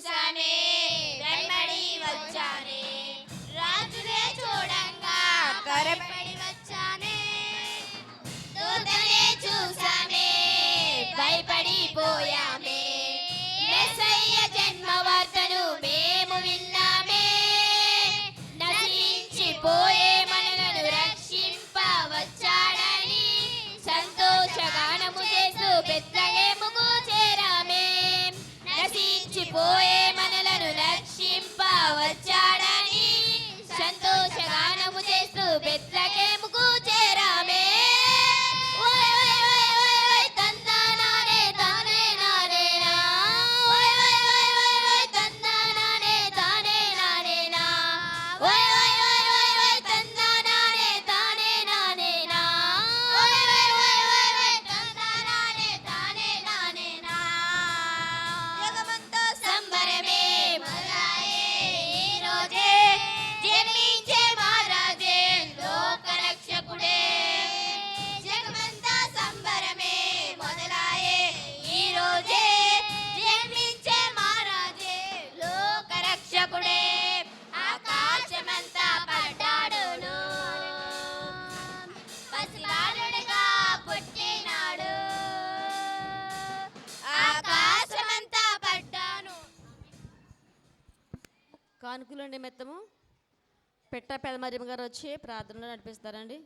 Susame. కానుకల నిమిత్తము పెట్ట పెదమరిమ గారు వచ్చి ప్రార్థనలో నడిపిస్తారండి.